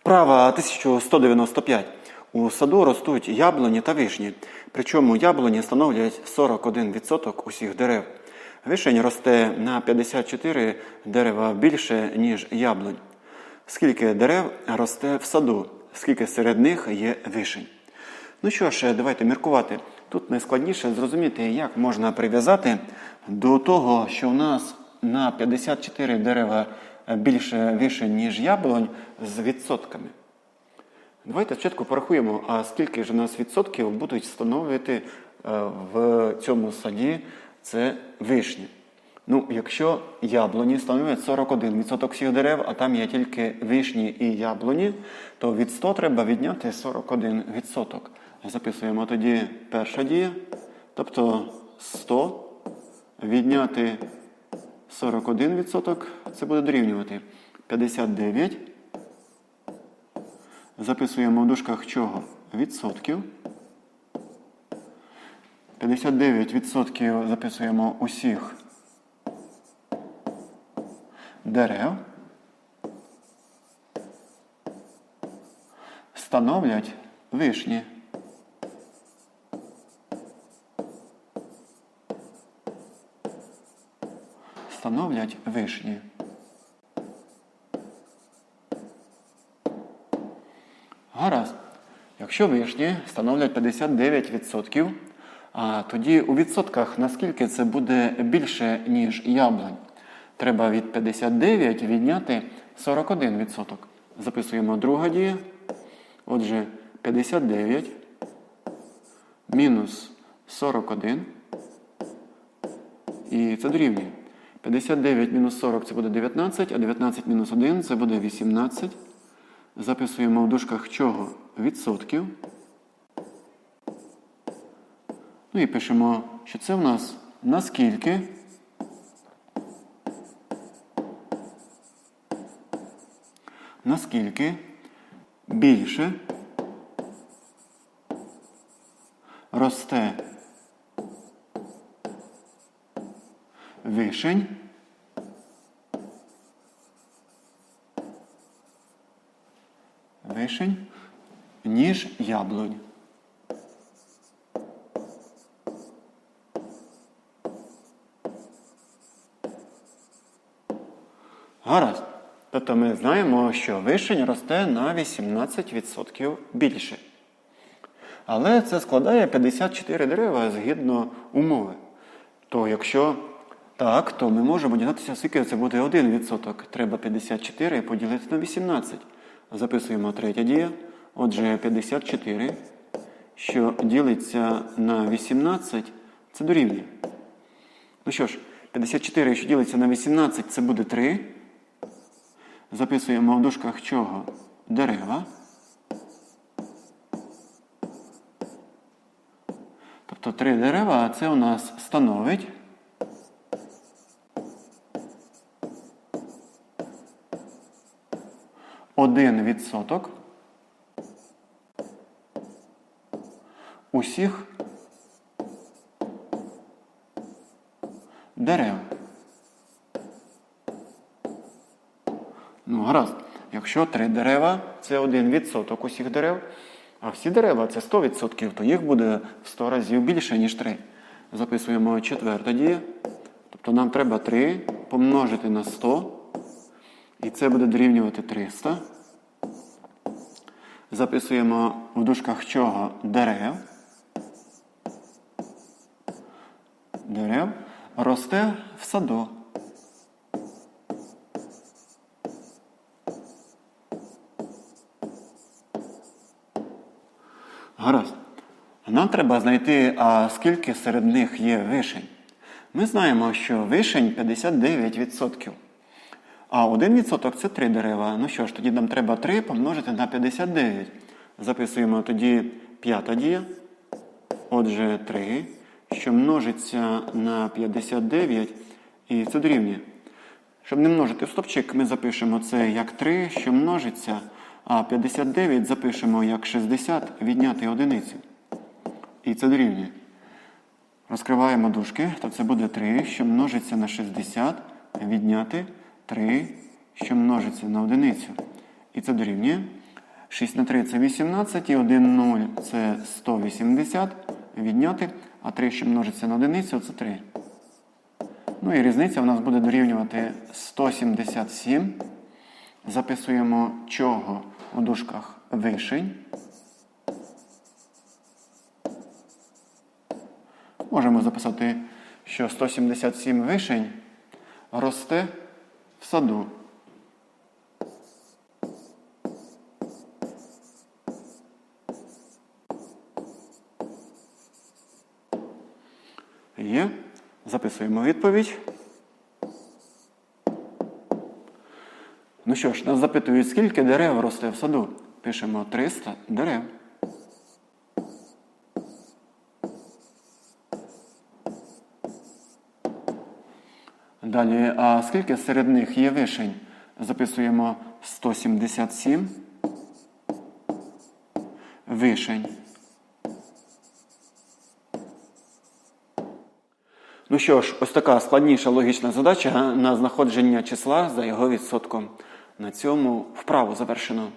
Вправа 1195. У саду ростуть яблуні та вишні. Причому яблуні становлять 41% усіх дерев. Вишень росте на 54 дерева більше, ніж яблунь. Скільки дерев росте в саду? Скільки серед них є вишень? Ну що ж, давайте міркувати. Тут найскладніше зрозуміти, як можна прив'язати до того, що в нас на 54 дерева більше вишень, ніж яблунь, з відсотками. Давайте спочатку порахуємо, а скільки ж у нас відсотків будуть встановлювати е, в цьому саді це вишні. Ну, якщо яблуні становлять 41% всіх дерев, а там є тільки вишні і яблуні, то від 100 треба відняти 41%. Записуємо тоді перша дія. Тобто 100 відняти 41%, це буде дорівнювати 59. Записуємо в дужках чого? Відсотків. 59% записуємо усіх дерев. Становлять вишні. Становлять вишні. Гаразд. Якщо вишні становлять 59%, а тоді у відсотках наскільки це буде більше, ніж яблунь? Треба від 59 відняти 41%. Записуємо друга дія. Отже, 59 мінус 41. І це дорівнює. 59 мінус 40 це буде 19, а 19 мінус 1 це буде 18. Записуємо в дужках чого? Відсотків. Ну і пишемо, що це в нас наскільки. Наскільки більше росте вишень вишень, ніж яблунь. Гаразд. Тобто ми знаємо, що вишень росте на 18% більше. Але це складає 54 дерева згідно умови. То якщо так, то ми можемо дізнатися, скільки це буде 1%. Треба 54 поділити на 18. Записуємо третя дія. Отже, 54, що ділиться на 18, це дорівнює. Ну що ж, 54, що ділиться на 18, це буде 3. Записуємо в дужках чого? Дерева. Тобто 3 дерева, а це у нас становить. Один відсоток усіх дерев. Ну, гаразд. Якщо три дерева це один відсоток усіх дерев, а всі дерева це 100%, то їх буде в 100 разів більше, ніж 3. Записуємо четверта дія. Тобто нам треба 3 помножити на 100. І це буде дорівнювати 300. Записуємо в дужках чого дерев. Дерев росте в саду. Гаразд. Нам треба знайти, а скільки серед них є вишень. Ми знаємо, що вишень 59%. А 1% це 3 дерева. Ну що ж, тоді нам треба 3 помножити на 59. Записуємо тоді п'ята дія. Отже, 3, що множиться на 59, і це дорівнює. Щоб не множити стопчик, ми запишемо це як 3, що множиться, а 59 запишемо як 60 відняти одиницю. І це дорівнює. Розкриваємо дужки, то це буде 3, що множиться на 60, відняти 3, що множиться на одиницю. І це дорівнює. 6 на 3 це 18, і 1 0 це 180 відняти, а 3, що множиться на одиницю, це 3. Ну і різниця у нас буде дорівнювати 177. Записуємо чого у дужках вишень. Можемо записати, що 177 вишень росте в саду. Є. Записуємо відповідь. Ну що ж, нас запитують, скільки дерев росте в саду? Пишемо 300 дерев. Далі, а скільки серед них є вишень? Записуємо 177 вишень. Ну що ж, ось така складніша логічна задача на знаходження числа за його відсотком. На цьому вправу завершено.